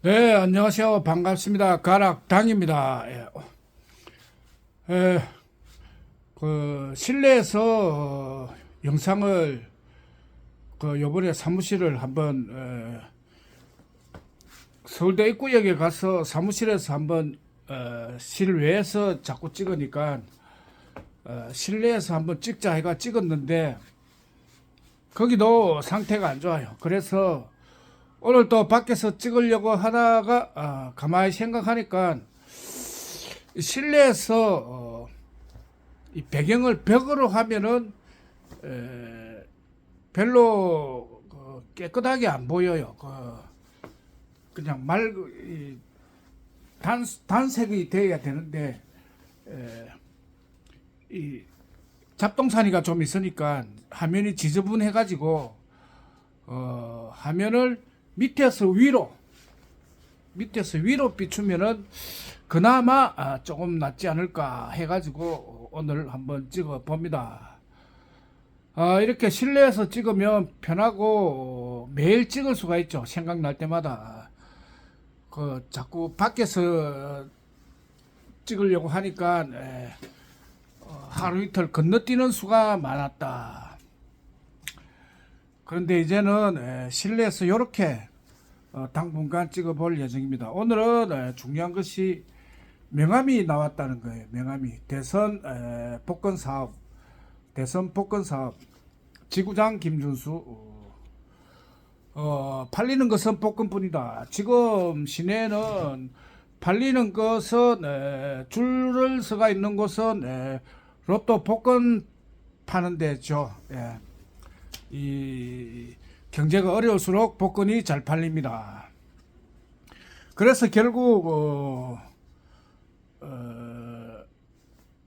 네, 안녕하세요. 반갑습니다. 가락당입니다. 예. 에, 그 실내에서 어, 영상을 그 요번에 사무실을 한번 에, 서울대 입구역에 가서 사무실에서 한번 어, 실외에서 자꾸 찍으니까 어, 실내에서 한번 찍자 해가 찍었는데 거기도 상태가 안 좋아요. 그래서 오늘 또 밖에서 찍으려고 하다가 아, 가만히 생각하니까 실내에서 어, 이 배경을 벽으로 하면은 에, 별로 그 깨끗하게 안 보여요. 그, 그냥 말 이, 단, 단색이 돼야 되는데 에, 이 잡동사니가 좀 있으니까 화면이 지저분해가지고 어, 화면을 밑에서 위로 밑에서 위로 비추면은 그나마 아, 조금 낫지 않을까 해가지고 오늘 한번 찍어 봅니다. 아, 이렇게 실내에서 찍으면 편하고 매일 찍을 수가 있죠. 생각날 때마다 그 자꾸 밖에서 찍으려고 하니까 에, 어, 하루 이틀 건너뛰는 수가 많았다. 그런데 이제는 에, 실내에서 이렇게 어, 당분간 찍어볼 예정입니다. 오늘은 에, 중요한 것이 명함이 나왔다는 거예요. 명함이 대선 에, 복권 사업, 대선 복권 사업 지구장 김준수 어, 어, 팔리는 것은 복권뿐이다. 지금 시내에는 팔리는 것은 에, 줄을 서가 있는 곳은 에, 로또 복권 파는 데죠. 예. 이 경제가 어려울수록 복권이 잘 팔립니다. 그래서 결국 어, 어,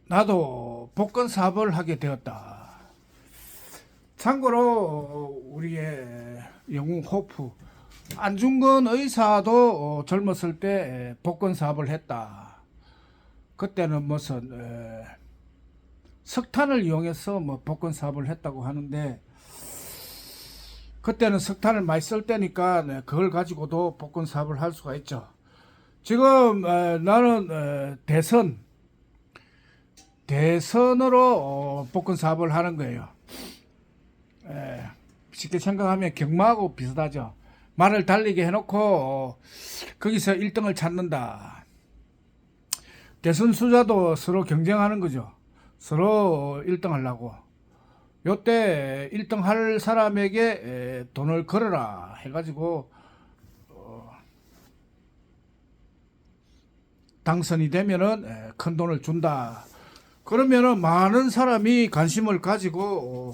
나도 복권 사업을 하게 되었다. 참고로 어, 우리의 영웅 호프 안중근 의사도 어, 젊었을 때 복권 사업을 했다. 그때는 무슨 에, 석탄을 이용해서 뭐 복권 사업을 했다고 하는데 그때는 석탄을 많이 쓸 때니까 네, 그걸 가지고도 복권 사업을 할 수가 있죠. 지금 에, 나는 에, 대선 대선으로 어, 복권 사업을 하는 거예요. 에, 쉽게 생각하면 경마하고 비슷하죠. 말을 달리게 해놓고 어, 거기서 1등을 찾는다. 대선 수자도 서로 경쟁하는 거죠. 서로 1등 하려고. 요때 1등 할 사람에게 에, 돈을 걸어라 해가지고 어, 당선이 되면은 에, 큰 돈을 준다. 그러면은 많은 사람이 관심을 가지고 어,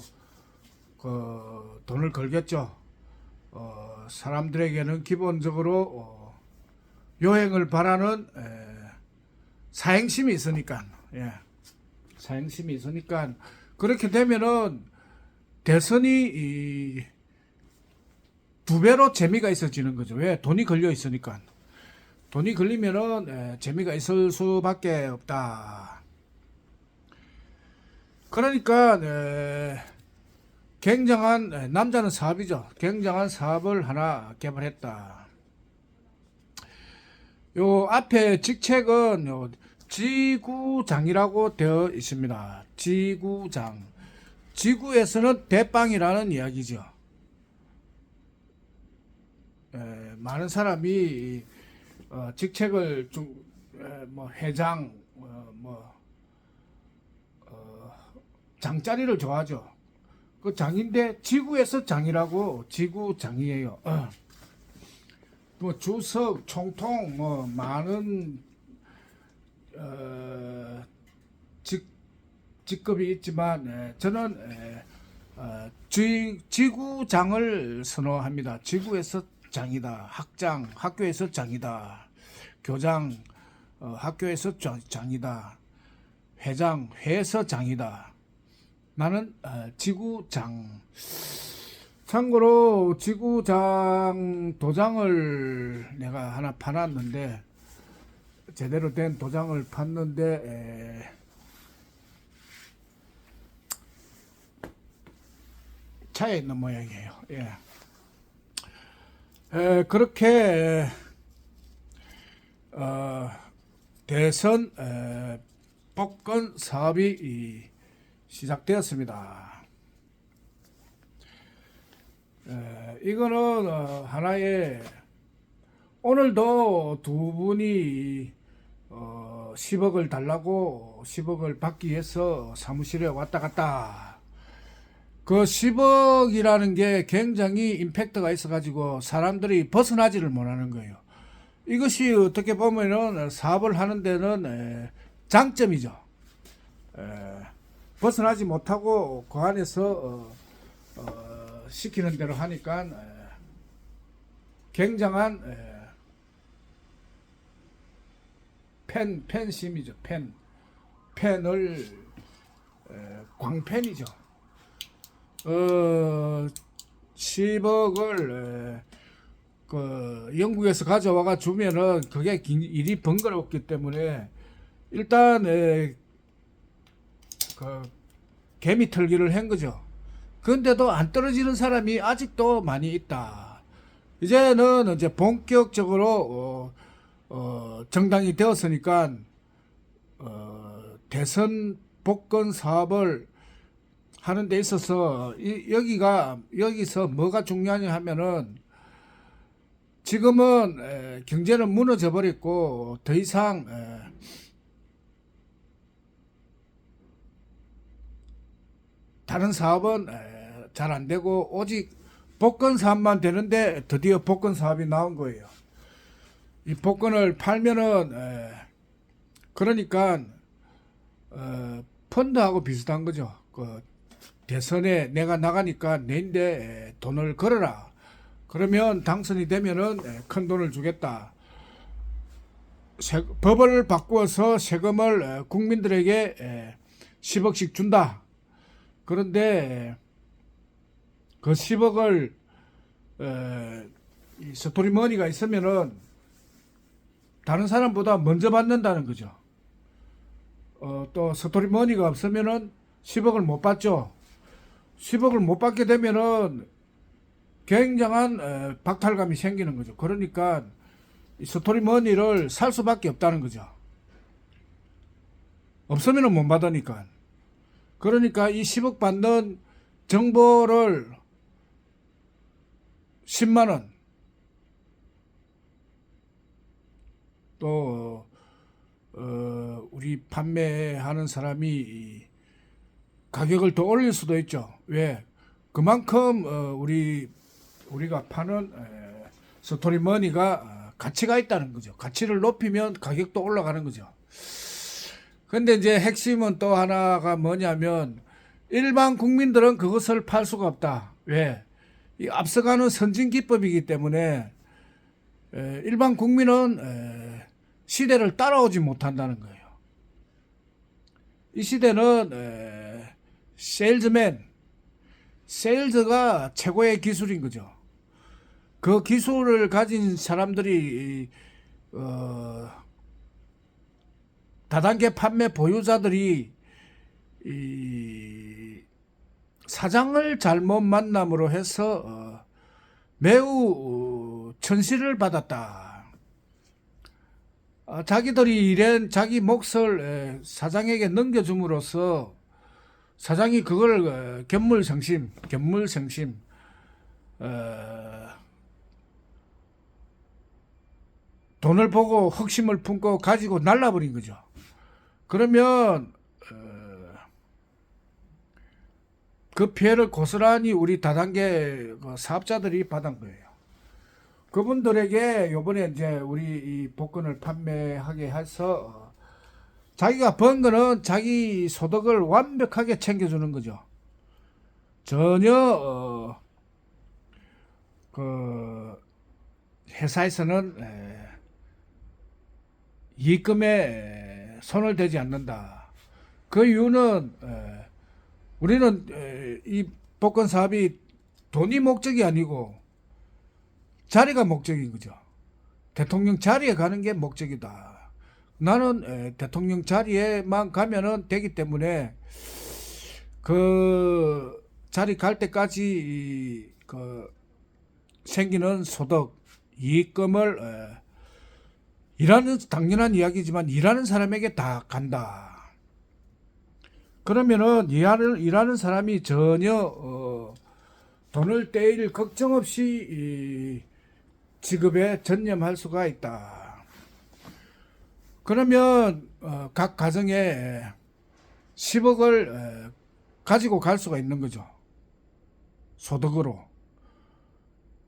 그 돈을 걸겠죠. 어, 사람들에게는 기본적으로 어, 요행을 바라는 에, 사행심이 있으니까. 예. 사행심이 있으니까 그렇게 되면은 대선이 이, 두 배로 재미가 있어지는 거죠. 왜? 돈이 걸려 있으니까. 돈이 걸리면은 에, 재미가 있을 수밖에 없다. 그러니까 에, 굉장한 에, 남자는 사업이죠. 굉장한 사업을 하나 개발했다. 요 앞에 직책은 요 지구장이라고 되어 있습니다. 지구장. 지구에서는 대빵이라는 이야기죠. 에, 많은 사람이 어, 직책을 중, 에, 뭐 회장, 어, 뭐 어, 장자리를 좋아하죠. 그 장인데 지구에서 장이라고 지구장이에요. 어. 뭐 주석, 총통, 뭐 많은 어, 직 직급이 있지만 에, 저는 에, 어, 지, 지구장을 선호합니다. 지구에서 장이다. 학장, 학교에서 장이다. 교장, 어, 학교에서 장, 장이다. 회장, 회에서 장이다. 나는 어, 지구장. 참고로 지구장 도장을 내가 하나 파놨는데 제대로 된 도장을 팠는데 에, 차에 있는 모양이에요. 예. 에, 그렇게 어, 대선 에, 복권 사업이 이, 시작되었습니다. 에, 이거는 어, 하나의 오늘도 두 분이 어, 10억을 달라고 10억을 받기 위해서 사무실에 왔다 갔다. 그 10억이라는 게 굉장히 임팩트가 있어가지고 사람들이 벗어나지를 못하는 거예요. 이것이 어떻게 보면은 사업을 하는 데는 에, 장점이죠. 에, 벗어나지 못하고 그 안에서 어, 어, 시키는 대로 하니까 에, 굉장한 에, 팬 팬심이죠. 팬 팬을 에, 광팬이죠. 어 10억을 에, 그 영국에서 가져와가 주면은 그게 긴- 일이 번거롭기 때문에 일단 에, 그 개미 털기를 한 거죠. 근데도 안 떨어지는 사람이 아직도 많이 있다. 이제는 이제 본격적으로 어, 어, 정당이 되었으니까 어, 대선 복권 사업을 하는 데 있어서 이, 여기가 여기서 뭐가 중요하냐 하면은 지금은 에, 경제는 무너져 버렸고 더 이상 에, 다른 사업은 잘 안 되고 오직 복권 사업만 되는데 드디어 복권 사업이 나온 거예요. 이 복권을 팔면은 에, 그러니까 어, 펀드하고 비슷한 거죠. 그 대선에 내가 나가니까 내인데 에, 돈을 걸어라. 그러면 당선이 되면은 에, 큰 돈을 주겠다. 세- 법을 바꾸어서 세금을 에, 국민들에게 에, 10억씩 준다. 그런데 그 10억을 에, 이 스토리 머니가 있으면은 다른 사람보다 먼저 받는다는 거죠. 어, 또 스토리 머니가 없으면은 10억을 못 받죠. 10억을 못 받게 되면은 굉장한 에, 박탈감이 생기는 거죠. 그러니까 이 스토리 머니를 살 수밖에 없다는 거죠. 없으면은 못 받으니까. 그러니까 이 10억 받는 정보를 10만 원 또 어, 우리 판매하는 사람이 이 가격을 더 올릴 수도 있죠. 왜? 그만큼 어, 우리 우리가 파는 에, 스토리 머니가 어, 가치가 있다는 거죠. 가치를 높이면 가격도 올라가는 거죠. 근데 이제 핵심은 또 하나가 뭐냐면 일반 국민들은 그것을 팔 수가 없다. 왜? 이 앞서가는 선진 기법이기 때문에 에, 일반 국민은 에, 시대를 따라오지 못한다는 거예요. 이 시대는 에, 세일즈맨, 세일즈가 최고의 기술인 거죠. 그 기술을 가진 사람들이 이, 어, 다단계 판매 보유자들이 이 사장을 잘못 만남으로 해서 어, 매우 어, 천시를 받았다. 아, 자기들이 이런 자기 몫을 에, 사장에게 넘겨줌으로써 사장이 그걸 어, 견물성심, 견물성심, 어, 돈을 보고 흑심을 품고 가지고 날라버린 거죠. 그러면 어, 그 피해를 고스란히 우리 다단계 그 사업자들이 받은 거예요. 그분들에게 요번에 이제 우리 이 복권을 판매하게 해서 어, 자기가 번 거는 자기 소득을 완벽하게 챙겨주는 거죠. 전혀 어, 그 회사에서는 에, 이익금에 손을 대지 않는다. 그 이유는 에, 우리는 에, 이 복권 사업이 돈이 목적이 아니고 자리가 목적인 거죠. 대통령 자리에 가는 게 목적이다. 나는 에, 대통령 자리에만 가면은 되기 때문에 그 자리 갈 때까지 이, 그 생기는 소득 이익금을 에, 일하는 당연한 이야기지만 일하는 사람에게 다 간다. 그러면은 일하는 일하는 사람이 전혀 어, 돈을 떼일 걱정 없이 이 지급에 전념할 수가 있다. 그러면 어, 각 가정에 10억을 에, 가지고 갈 수가 있는 거죠. 소득으로.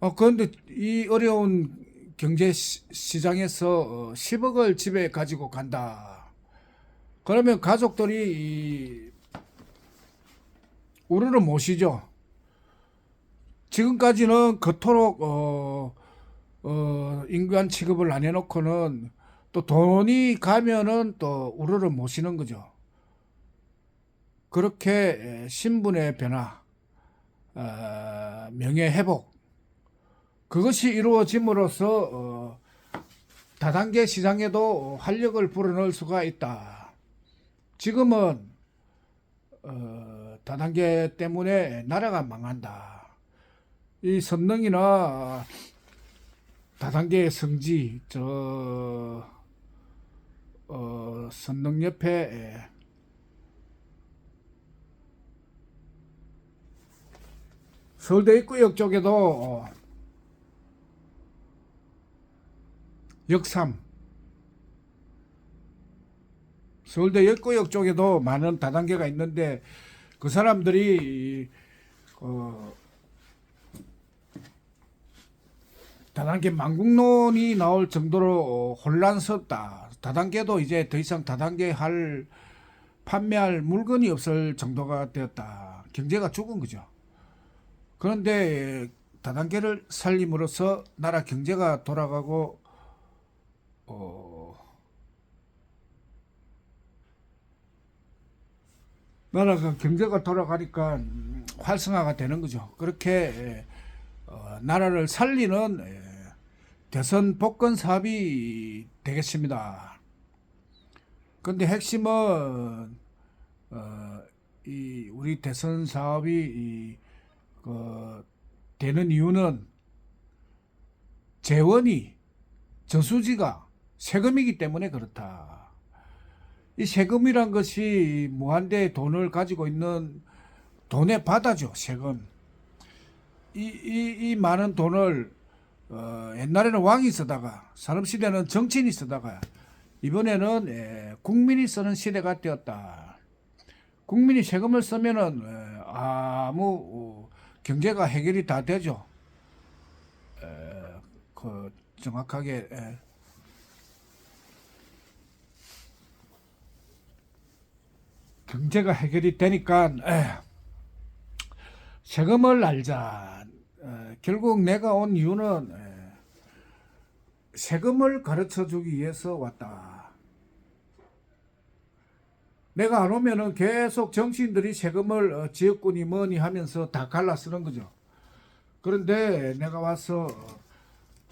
어, 그런데 이 어려운 경제 시- 시장에서 어, 10억을 집에 가지고 간다. 그러면 가족들이 이 우르르 모시죠. 지금까지는 그토록 어, 어, 인간 취급을 안 해놓고는 또 돈이 가면은 또 우르르 모시는 거죠. 그렇게 에, 신분의 변화, 어, 명예 회복 그것이 이루어짐으로써 어, 다단계 시장에도 활력을 불어넣을 수가 있다. 지금은 어, 다단계 때문에 나라가 망한다. 이 선능이나 다단계의 성지 저 어, 선능 옆에 서울대 입구역 쪽에도 어, 역삼. 서울대 역구역 쪽에도 많은 다단계가 있는데 그 사람들이 이, 어, 다단계 망국론이 나올 정도로 어, 혼란스럽다. 다단계도 이제 더 이상 다단계 할 판매할 물건이 없을 정도가 되었다. 경제가 죽은 거죠. 그런데 다단계를 살림으로써 나라 경제가 돌아가고 어, 나라가 경제가 돌아가니까 음, 활성화가 되는 거죠. 그렇게 에, 어, 나라를 살리는 에, 대선 복권 사업이 되겠습니다. 그런데 핵심은 어, 이 우리 대선 사업이 이, 그, 되는 이유는 재원이 저수지가 세금이기 때문에 그렇다. 이 세금이란 것이 무한대 돈을 가지고 있는 돈의 바다죠, 세금. 이, 이, 이 많은 돈을 어, 옛날에는 왕이 쓰다가 산업 시대는 정치인이 쓰다가 이번에는 에, 국민이 쓰는 시대가 되었다. 국민이 세금을 쓰면은 에, 아무 어, 경제가 해결이 다 되죠. 에, 그 정확하게 에, 경제가 해결이 되니까 에, 세금을 알자. 에, 결국 내가 온 이유는 에, 세금을 가르쳐 주기 위해서 왔다. 내가 안 오면은 계속 정치인들이 세금을 어, 지역군이 뭐니 하면서 다 갈라 쓰는 거죠. 그런데 내가 와서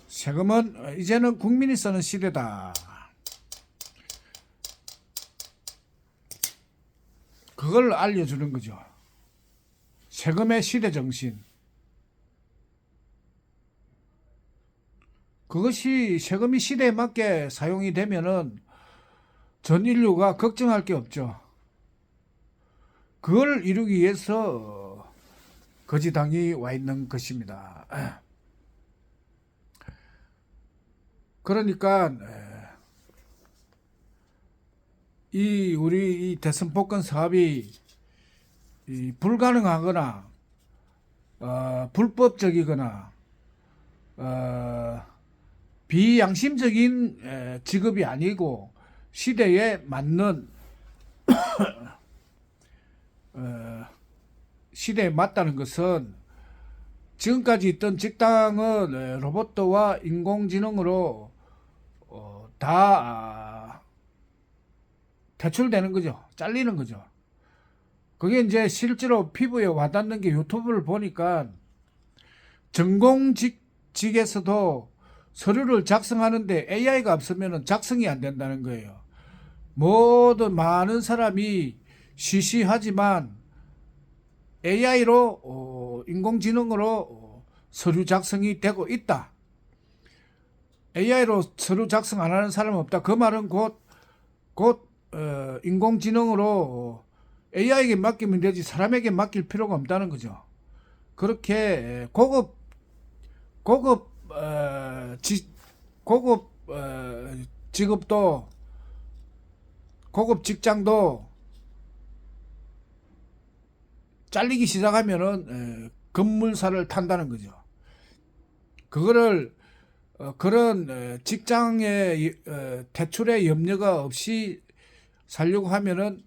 세금은 어, 이제는 국민이 쓰는 시대다. 그걸 알려주는 거죠. 세금의 시대 정신. 그것이 세금이 시대에 맞게 사용이 되면은 전 인류가 걱정할 게 없죠. 그걸 이루기 위해서 거지당이 와 있는 것입니다. 그러니까 이 우리 이 대선 복권 사업이 이 불가능하거나 어, 불법적이거나 어, 비양심적인 에, 직업이 아니고 시대에 맞는 어, 시대에 맞다는 것은 지금까지 있던 직당은 에, 로봇과 인공지능으로 어, 다 아, 퇴출되는 거죠. 잘리는 거죠. 그게 이제 실제로 피부에 와닿는 게 유튜브를 보니까 전공직직에서도 서류를 작성하는데 AI가 없으면 작성이 안 된다는 거예요. 모든 많은 사람이 시시하지만 AI로 어, 인공지능으로 어, 서류 작성이 되고 있다. AI로 서류 작성 안 하는 사람은 없다. 그 말은 곧, 곧, 어, 인공지능으로 AI에게 맡기면 되지 사람에게 맡길 필요가 없다는 거죠. 그렇게 고급, 고급, 어, 지, 고급, 어, 직업도, 고급 직장도 잘리기 시작하면은, 에, 건물사를 탄다는 거죠. 그거를 어, 그런 어, 직장의 어, 대출의 염려가 없이 살려고 하면은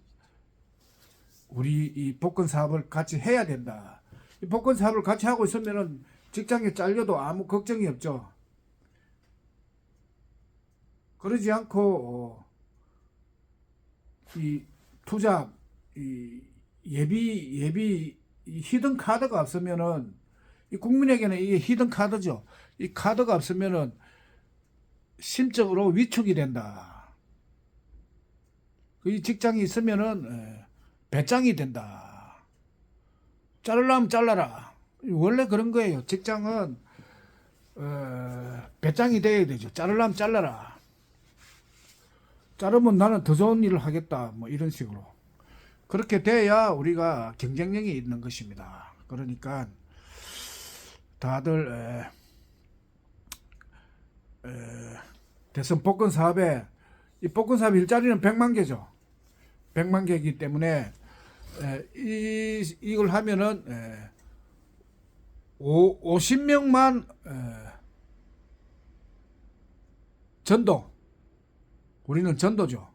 우리 이 복권 사업을 같이 해야 된다. 이 복권 사업을 같이 하고 있으면은 직장에 잘려도 아무 걱정이 없죠. 그러지 않고 어, 이 투자 이 예비 예비 이 히든 카드가 없으면은 이 국민에게는 이게 히든 카드죠. 이 카드가 없으면은 심적으로 위축이 된다. 그이 직장이 있으면은 에, 배짱이 된다. 자르려면 잘라라. 원래 그런 거예요. 직장은 어, 배짱이 돼야 되죠. 자르려면 잘라라. 자르면 나는 더 좋은 일을 하겠다. 뭐 이런 식으로. 그렇게 돼야 우리가 경쟁력이 있는 것입니다. 그러니까 다들 에, 에, 대선 복권 사업에 이 복권 사업 일자리는 100만 개죠. 100만 개이기 때문에 에, 이 이걸 하면은 에, 오, 50명만 에, 전도 우리는 전도죠.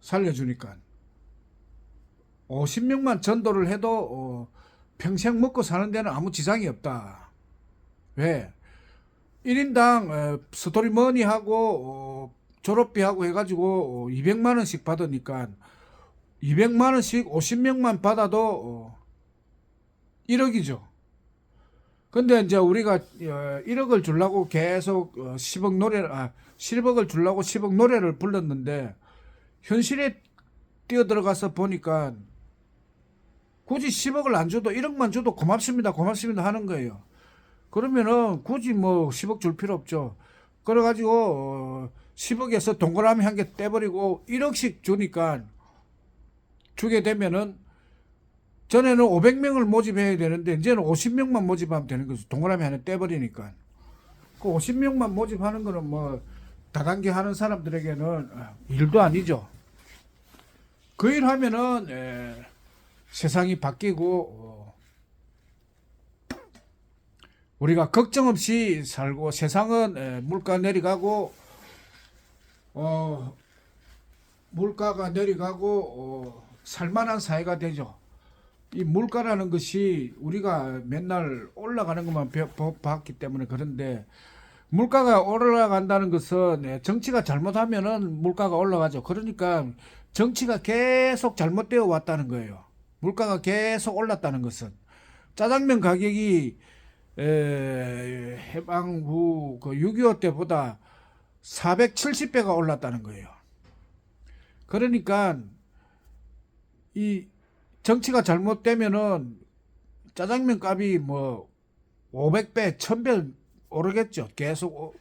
살려주니까 50명만 전도를 해도 어, 평생 먹고 사는 데는 아무 지장이 없다. 왜? 1인당 어, 스토리 머니하고 어, 졸업비하고 해가지고 어, 200만 원씩 받으니까 200만 원씩 50명만 받아도 어, 1억이죠. 근데 이제 우리가 어, 1억을 주려고 계속 어, 10억 노래 아 10억을 주려고 10억 노래를 불렀는데 현실에 뛰어 들어가서 보니까 굳이 10억을 안 줘도 1억만 줘도 고맙습니다, 고맙습니다 하는 거예요. 그러면은 굳이 뭐 10억 줄 필요 없죠. 그래가지고 어, 10억에서 동그라미 한 개 떼버리고 1억씩 주니까 주게 되면은 전에는 500명을 모집해야 되는데 이제는 50명만 모집하면 되는 거죠. 동그라미 하나 떼버리니까. 그 50명만 모집하는 거는 뭐 다단계 하는 사람들에게는 아, 일도 아니죠. 그 일 하면은 에, 세상이 바뀌고 어, 우리가 걱정 없이 살고 세상은 에, 물가 내려가고 어, 물가가 내려가고 어, 살만한 사회가 되죠. 이 물가라는 것이 우리가 맨날 올라가는 것만 봤기 때문에 그런데 물가가 올라간다는 것은 예, 정치가 잘못하면은 물가가 올라가죠. 그러니까 정치가 계속 잘못되어 왔다는 거예요. 물가가 계속 올랐다는 것은 짜장면 가격이 에, 해방 후 그 6.25 때보다 470배가 올랐다는 거예요. 그러니까 이 정치가 잘못되면은 짜장면 값이 뭐 500배, 1000배 오르겠죠. 계속 오-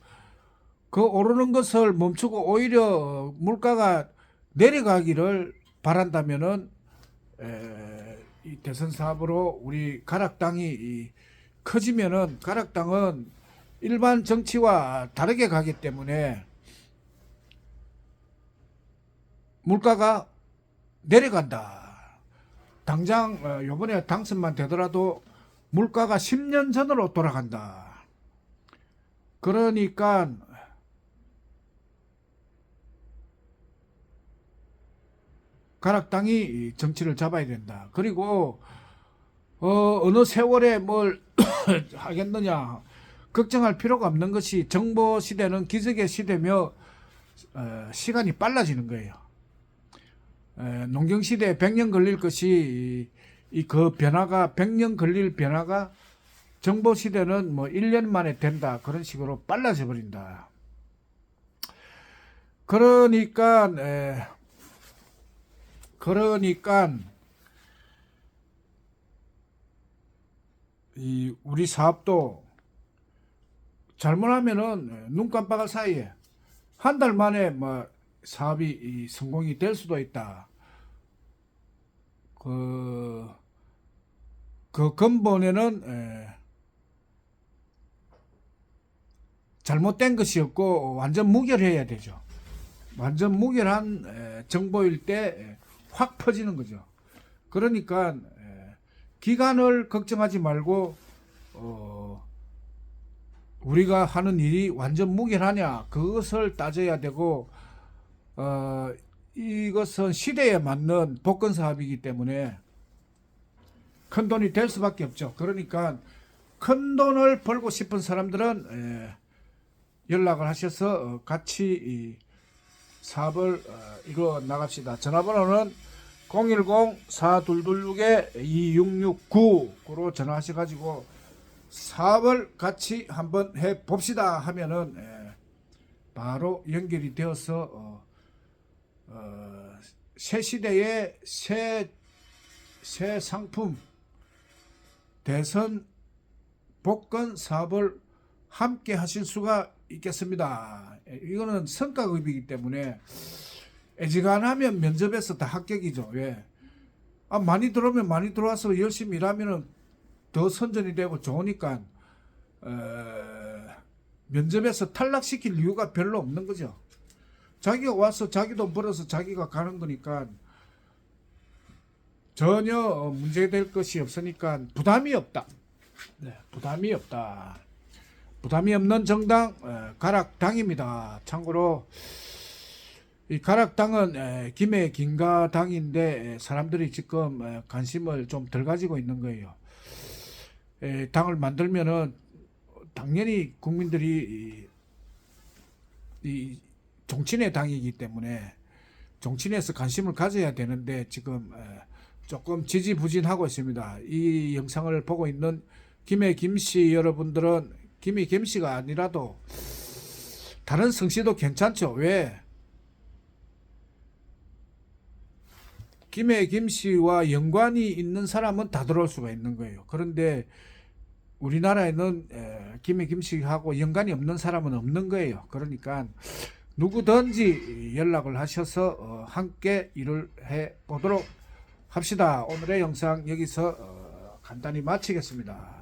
그 오르는 것을 멈추고 오히려 물가가 내려가기를 바란다면은 에, 이 대선 사업으로 우리 가락당이 이 커지면은 가락당은 일반 정치와 다르게 가기 때문에 물가가 내려간다. 당장 어, 요번에 당선만 되더라도 물가가 10년 전으로 돌아간다. 그러니까 가락당이 이 정치를 잡아야 된다. 그리고 어, 어느 세월에 뭘 하겠느냐 걱정할 필요가 없는 것이 정보 시대는 기적의 시대며 어, 시간이 빨라지는 거예요. 에, 농경 시대에 100년 걸릴 것이 이 그 변화가 100년 걸릴 변화가 정보 시대는 뭐 1년 만에 된다. 그런 식으로 빨라져 버린다. 그러니까 에, 그러니까 이 우리 사업도 잘못하면은 예, 눈 깜빡할 사이에 한 달 만에 뭐 사업이 이 성공이 될 수도 있다. 그, 그 근본에는 에, 잘못된 것이었고 완전 무결해야 되죠. 완전 무결한 에, 정보일 때 확 퍼지는 거죠. 그러니까 에, 기간을 걱정하지 말고 어, 우리가 하는 일이 완전 무결하냐 그것을 따져야 되고 어, 이것은 시대에 맞는 복권 사업이기 때문에 큰 돈이 될 수밖에 없죠. 그러니까 큰 돈을 벌고 싶은 사람들은 에, 연락을 하셔서 어, 같이 이 사업을 어, 이루어 나갑시다. 전화번호는 010-4226-2669로 전화하셔가지고 사업을 같이 한번 해 봅시다 하면은 에, 바로 연결이 되어서 어, 어, 새 시대의 새, 새 상품 대선 복권 사업을 함께 하실 수가 있겠습니다. 에, 이거는 성과급이기 때문에 애지간하면 면접에서 다 합격이죠. 왜? 아, 많이 들어오면 많이 들어와서 열심히 일하면은 더 선전이 되고 좋으니까 어, 면접에서 탈락시킬 이유가 별로 없는 거죠. 자기가 와서 자기 돈 벌어서 자기가 가는 거니까 전혀 어, 문제될 것이 없으니까 부담이 없다. 네, 부담이 없다. 부담이 없는 정당 에, 가락당입니다. 참고로 이 가락당은 에, 김해 김가당인데 에, 사람들이 지금 에, 관심을 좀 덜 가지고 있는 거예요. 에, 당을 만들면은 당연히 국민들이 이, 이 정치인의 당이기 때문에 정치인에서 관심을 가져야 되는데 지금 에, 조금 지지부진하고 있습니다. 이 영상을 보고 있는 김해 김씨 여러분들은 김해 김씨가 아니라도 다른 성씨도 괜찮죠. 왜? 김해 김씨와 연관이 있는 사람은 다 들어올 수가 있는 거예요. 그런데 우리나라에는 에, 김해 김씨하고 연관이 없는 사람은 없는 거예요. 그러니까 누구든지 연락을 하셔서 어, 함께 일을 해 보도록 합시다. 오늘의 영상 여기서 어, 간단히 마치겠습니다.